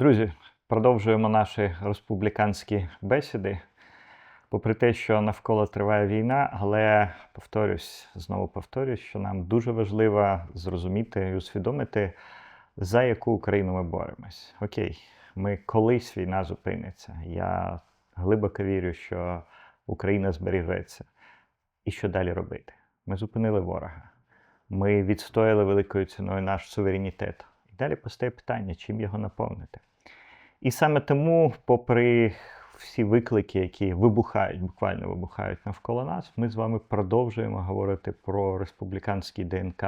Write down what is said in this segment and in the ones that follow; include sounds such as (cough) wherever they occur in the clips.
Друзі, продовжуємо наші республіканські бесіди. Попри те, що навколо триває війна, але повторюсь, знову повторюсь, що нам дуже важливо зрозуміти і усвідомити, за яку Україну ми боремось. Окей, ми колись війна зупиниться. Я глибоко вірю, що Україна збережеться. І що далі робити? Ми зупинили ворога. Ми відстояли великою ціною наш суверенітет. І далі постає питання, чим його наповнити. І саме тому, попри всі виклики, які вибухають, буквально вибухають навколо нас, ми з вами продовжуємо говорити про республіканський ДНК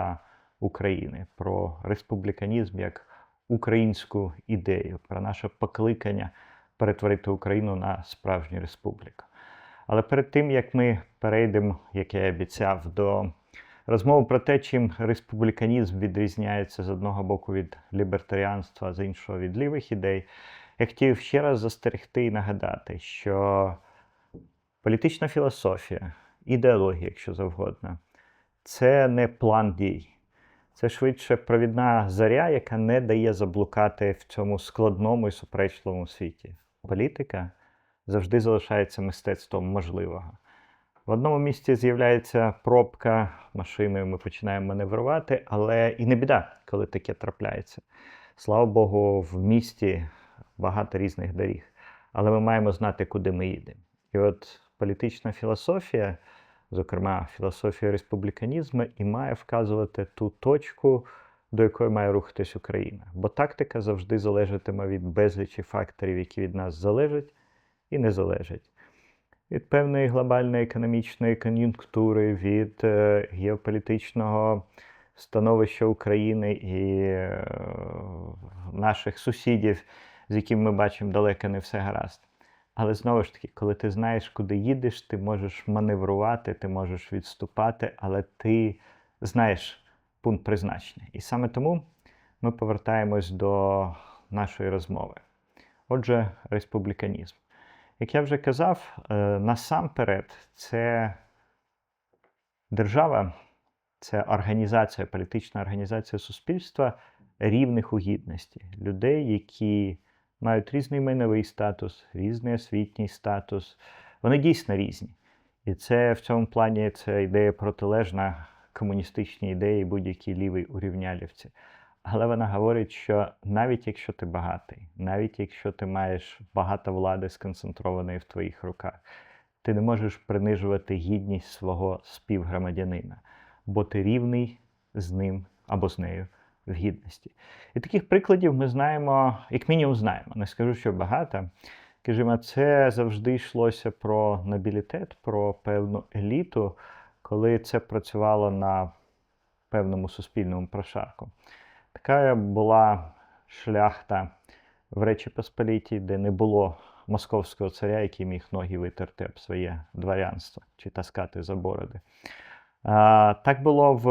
України, про республіканізм як українську ідею, про наше покликання перетворити Україну на справжню республіку. Але перед тим як ми перейдемо, як я обіцяв, до розмови про те, чим республіканізм відрізняється з одного боку від лібертаріанства, з іншого від лівих ідей, я хотів ще раз застерегти і нагадати, що політична філософія, ідеологія, якщо завгодно, це не план дій. Це швидше провідна заря, яка не дає заблукати в цьому складному і суперечливому світі. Політика завжди залишається мистецтвом можливого. В одному місці з'являється пробка машиною, ми починаємо маневрувати, але і не біда, коли таке трапляється. Слава Богу, в місті багато різних доріг, але ми маємо знати, куди ми їдемо. І от політична філософія, зокрема філософія республіканізму, і має вказувати ту точку, до якої має рухатись Україна. Бо тактика завжди залежатиме від безлічі факторів, які від нас залежать і не залежать. Від певної глобальної економічної кон'юнктури, від е, геополітичного становища України і е, наших сусідів, з якими ми бачимо далеко не все гаразд. Але знову ж таки, коли ти знаєш, куди їдеш, ти можеш маневрувати, ти можеш відступати, але ти знаєш пункт призначення. І саме тому ми повертаємось до нашої розмови. Отже, республіканізм. Як я вже казав, е, насамперед це держава, це організація, політична організація суспільства рівних у гідності. Людей, які мають різний майновий статус, різний освітній статус. Вони дійсно різні. І це в цьому плані це ідея протилежна комуністичній ідеї будь-якій лівій урівнялівці. Але вона говорить, що навіть якщо ти багатий, навіть якщо ти маєш багато влади сконцентрованої в твоїх руках, ти не можеш принижувати гідність свого співгромадянина, бо ти рівний з ним або з нею в гідності. І таких прикладів ми знаємо, як мінімум знаємо. Не скажу, що багато. Скажімо, це завжди йшлося про нобілітет, про певну еліту, коли це працювало на певному суспільному прошарку. Така була шляхта в Речі Посполітій, де не було московського царя, який міг ноги витерти об своє дворянство чи таскати за бороди. Так було в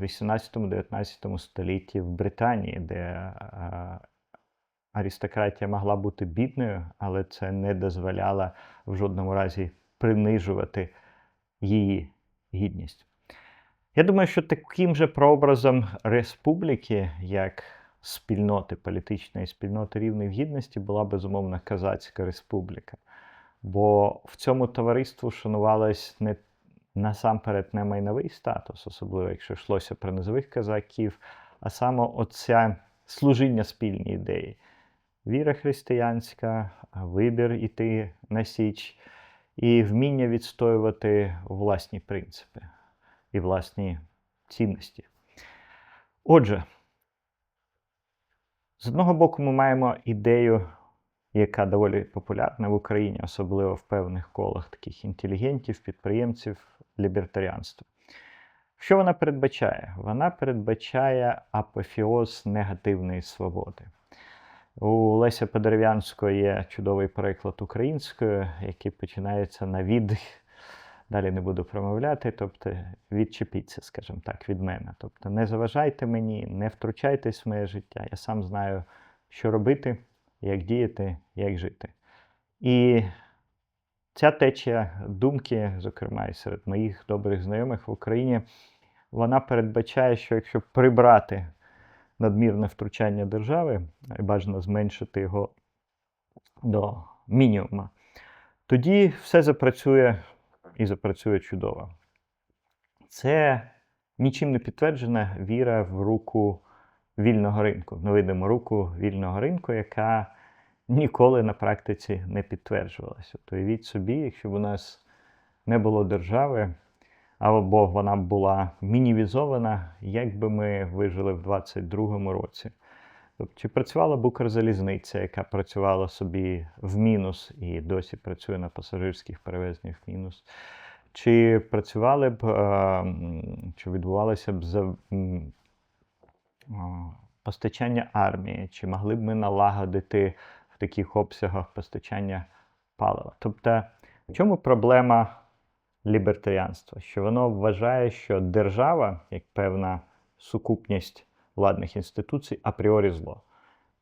18-19 столітті в Британії, де аристократія могла бути бідною, але це не дозволяло в жодному разі принижувати її гідність. Я думаю, що таким же прообразом республіки, як спільноти політичної спільноти рівної гідності, була безумовно Казацька республіка. Бо в цьому товариству шанувалось не насамперед не майновий статус, особливо якщо йшлося про низових казаків, а саме оця служіння спільній ідеї. Віра християнська, вибір іти на січ і вміння відстоювати власні принципи і власні цінності. Отже, з одного боку, ми маємо ідею, яка доволі популярна в Україні, особливо в певних колах таких інтелігентів, підприємців, лібертаріанства. Що вона передбачає? Вона передбачає апофіоз негативної свободи. У Леся Подерев'янського є чудовий переклад українською, який починається на від далі не буду промовляти, тобто відчепіться, скажімо так, від мене. Тобто не заважайте мені, не втручайтесь в моє життя. Я сам знаю, що робити, як діяти, як жити. І ця течія думки, зокрема і серед моїх добрих знайомих в Україні, вона передбачає, що якщо прибрати надмірне втручання держави, і бажано зменшити його до мінімуму, тоді все запрацює і запрацює чудово. Це нічим не підтверджена віра в руку вільного ринку, в невидиму руку вільного ринку, яка ніколи на практиці не підтверджувалася. От уявіть собі, якщо б у нас не було держави, або вона була мінімізована, як би ми вижили в 22-му році. Тобто, чи працювала б Укрзалізниця, яка працювала собі в мінус і досі працює на пасажирських перевезеннях в мінус? Чи працювали б, е, чи відбувалося б постачання армії, чи могли б ми налагодити в таких обсягах постачання палива? Тобто, в чому проблема лібертаріанства? Що воно вважає, що держава, як певна сукупність владних інституцій, апріорі зло.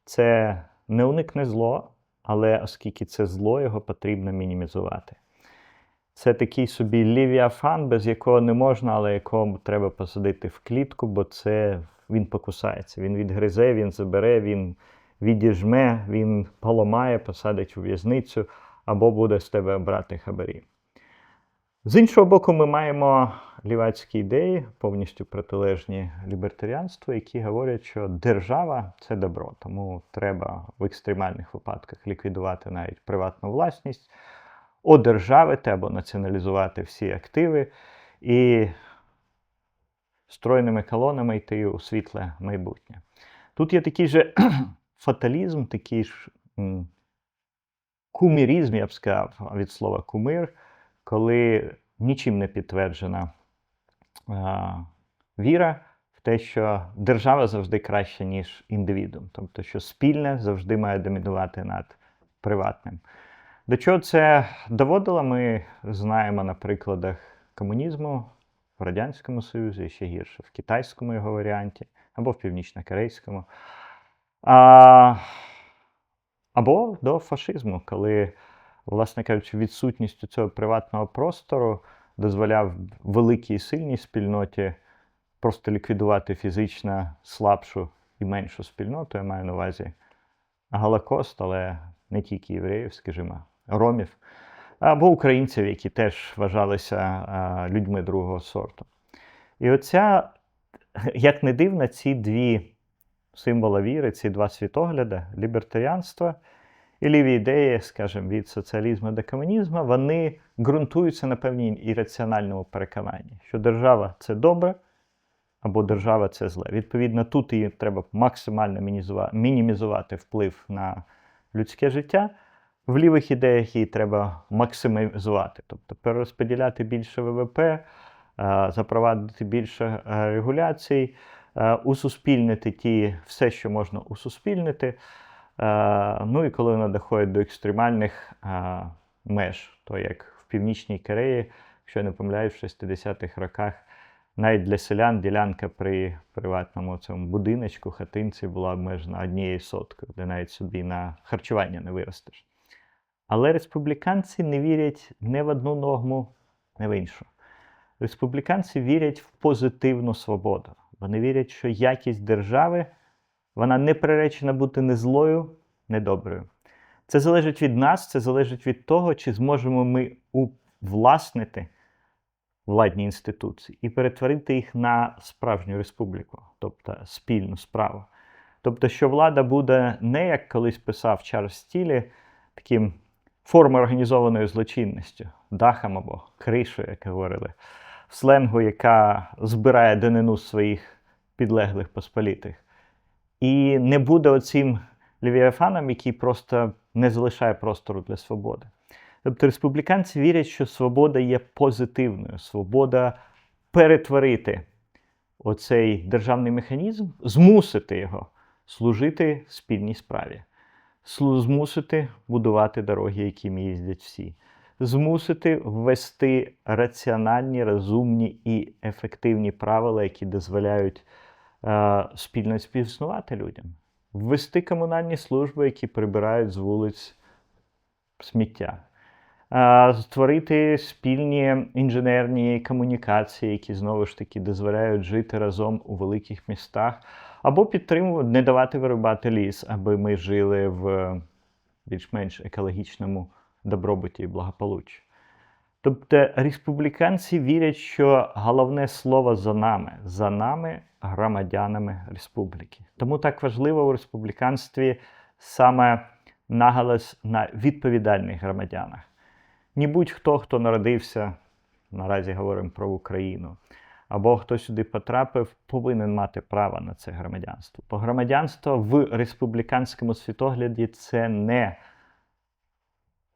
Це не уникне зло, але оскільки це зло, його потрібно мінімізувати. Це такий собі лівіафан, без якого не можна, але якого треба посадити в клітку, бо це він покусається. Він відгризе, він забере, він відіжме, він поламає, посадить у в'язницю або буде з тебе брати хабарі. З іншого боку, ми маємо лівацькі ідеї, повністю протилежні лібертаріанству, які говорять, що держава це добро, тому треба в екстремальних випадках ліквідувати навіть приватну власність, одержавити або націоналізувати всі активи і стройними колонами йти у світле майбутнє. Тут є такий же (clears throat) фаталізм, такий ж кумірізм, я б сказав, від слова кумир, коли нічим не підтверджена а, віра в те, що держава завжди краща, ніж індивідум. Тобто, що спільне завжди має домінувати над приватним. До чого це доводило, ми знаємо на прикладах комунізму в Радянському Союзі, ще гірше в китайському його варіанті, або в північно-корейському. А, або до фашизму, коли, власне кажучи, відсутністю цього приватного простору дозволяв великій і сильній спільноті просто ліквідувати фізично слабшу і меншу спільноту, я маю на увазі Голокост, але не тільки євреїв, скажімо, ромів, або українців, які теж вважалися людьми другого сорту. І оця, як не дивно, ці дві символи віри, ці два світогляди, лібертаріанство і ліві ідеї, скажімо, від соціалізму до комунізму, вони ґрунтуються на певній ірраціональному переконанні, що держава це добре, або держава це зле. Відповідно, тут її треба максимально мінімізувати вплив на людське життя. В лівих ідеях її треба максимізувати, тобто перерозподіляти більше ВВП, е, запровадити більше е, регуляцій, е, усуспільнити ті, все, що можна усуспільнити. Ну і коли вона доходить до екстремальних меж, то як в Північній Кореї, якщо я не помиляюсь, в 60-х роках навіть для селян ділянка при приватному цьому будиночку, хатинці була обмежена однією соткою, де навіть собі на харчування не виростеш. Але республіканці не вірять не в одну норму, не в іншу. Республіканці вірять в позитивну свободу. Вони вірять, що якість держави вона не приречена бути не злою, не доброю. Це залежить від нас, це залежить від того, чи зможемо ми увласнити владні інституції і перетворити їх на справжню республіку, тобто спільну справу. Тобто, що влада буде не як колись писав Чарльз Стілі, таким формою організованої злочинністю, дахом або кришою, як говорили, в сленгу, яка збирає данину своїх підлеглих посполітих. І не буде оцим левіафаном, який просто не залишає простору для свободи. Тобто республіканці вірять, що свобода є позитивною, свобода перетворити оцей державний механізм, змусити його служити спільній справі, змусити будувати дороги, якими їздять всі, змусити ввести раціональні, розумні і ефективні правила, які дозволяють е, спільно співіснувати людям, ввести комунальні служби, які прибирають з вулиць сміття. Е, Створити спільні інженерні комунікації, які знову ж таки дозволяють жити разом у великих містах, або підтримувати, не давати вирубати ліс, аби ми жили в більш-менш екологічному добробуті і благополуччі. Тобто республіканці вірять, що головне слово за нами, за нами, громадянами республіки. Тому так важливо у республіканстві саме наголос на відповідальних громадянах. Не будь-хто, хто народився, наразі говоримо про Україну, або хто сюди потрапив, повинен мати право на це громадянство. Бо громадянство в республіканському світогляді це не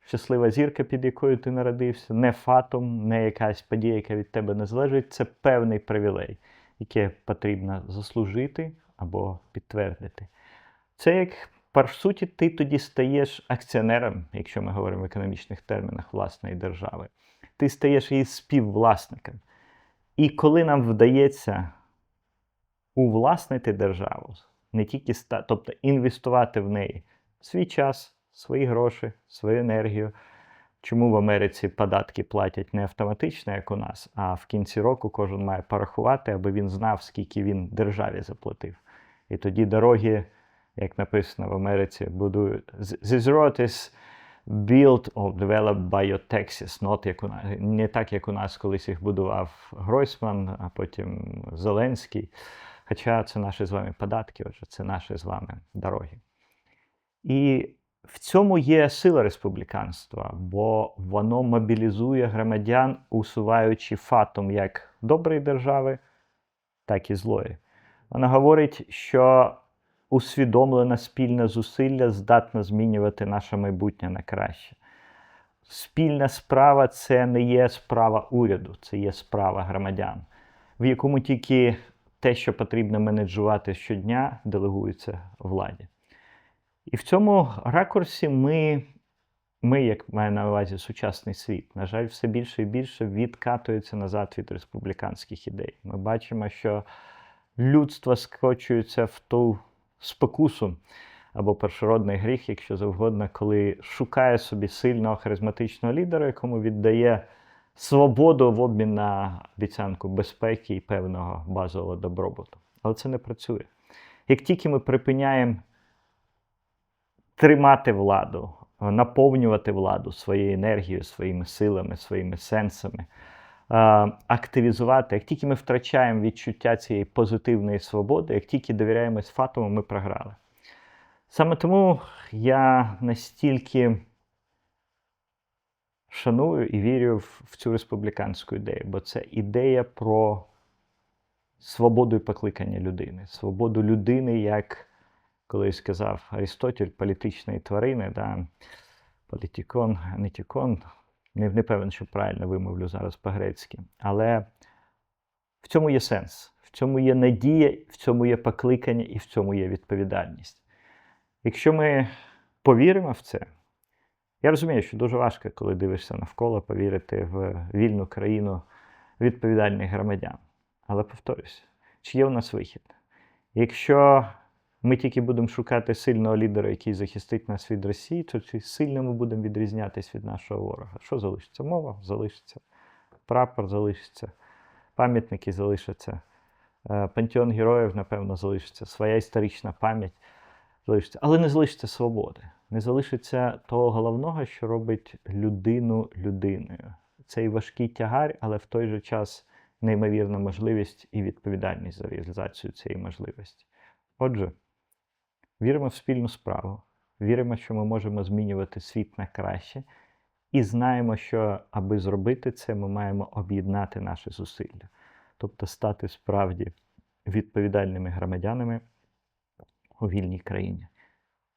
щаслива зірка, під якою ти народився, не фатум, не якась подія, яка від тебе не залежить. Це певний привілей, який потрібно заслужити або підтвердити. Це як по суті, ти тоді стаєш акціонером, якщо ми говоримо в економічних термінах власної держави. Ти стаєш її співвласником. І коли нам вдається увласнити державу, не тільки ста, тобто інвестувати в неї свій час, свої гроші, свою енергію. Чому в Америці податки платять не автоматично, як у нас, а в кінці року кожен має порахувати, аби він знав, скільки він державі заплатив. І тоді дороги, як написано в Америці, будують road is built or developed by your taxes, not як у нас, не так, як у нас колись їх будував Гройсман, а потім Зеленський. Хоча це наші з вами податки, отже, це наші з вами дороги. І в цьому є сила республіканства, бо воно мобілізує громадян, усуваючи фатум як доброї держави, так і злої. Вона говорить, що усвідомлене спільне зусилля здатне змінювати наше майбутнє на краще. Спільна справа це не є справа уряду, це є справа громадян, в якому тільки те, що потрібно менеджувати щодня, делегується владі. І в цьому ракурсі ми, ми, як маю на увазі сучасний світ, на жаль, все більше і більше відкатується назад від республіканських ідей. Ми бачимо, що людство скочується в ту спокусу або першородний гріх, якщо завгодно, коли шукає собі сильного харизматичного лідера, якому віддає свободу в обмін на обіцянку безпеки і певного базового добробуту. Але це не працює. Як тільки ми припиняємо тримати владу, наповнювати владу своєю енергією, своїми силами, своїми сенсами, активізувати. Як тільки ми втрачаємо відчуття цієї позитивної свободи, як тільки довіряємось фатуму, ми програли. Саме тому я настільки шаную і вірю в цю республіканську ідею, бо це ідея про свободу і покликання людини, свободу людини як колись сказав Арістотель політичної тварини, да, політікон, нетікон, не, не певен, що правильно вимовлю зараз по-грецьки. Але в цьому є сенс, в цьому є надія, в цьому є покликання і в цьому є відповідальність. Якщо ми повіримо в це, я розумію, що дуже важко, коли дивишся навколо, повірити в вільну країну відповідальних громадян. Але повторюсь, чи є у нас вихід? Якщо ми тільки будемо шукати сильного лідера, який захистить нас від Росії, то чи сильно ми будемо відрізнятися від нашого ворога? Що залишиться? Мова залишиться, прапор залишиться, пам'ятники залишаться, е, пантеон героїв, напевно, залишиться, своя історична пам'ять залишиться. Але не залишиться свободи, не залишиться того головного, що робить людину людиною. Цей важкий тягар, але в той же час неймовірна можливість і відповідальність за реалізацію цієї можливості. Отже. Віримо в спільну справу, віримо, що ми можемо змінювати світ на краще, і знаємо, що аби зробити це, ми маємо об'єднати наші зусилля, тобто стати справді відповідальними громадянами у вільній країні.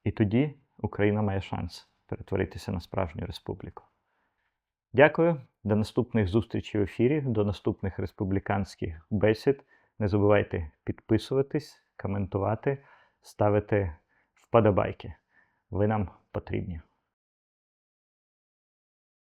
І тоді Україна має шанс перетворитися на справжню республіку. Дякую, до наступних зустрічей в ефірі, до наступних республіканських бесід. Не забувайте підписуватись, коментувати ставити вподобайки. Ви нам потрібні.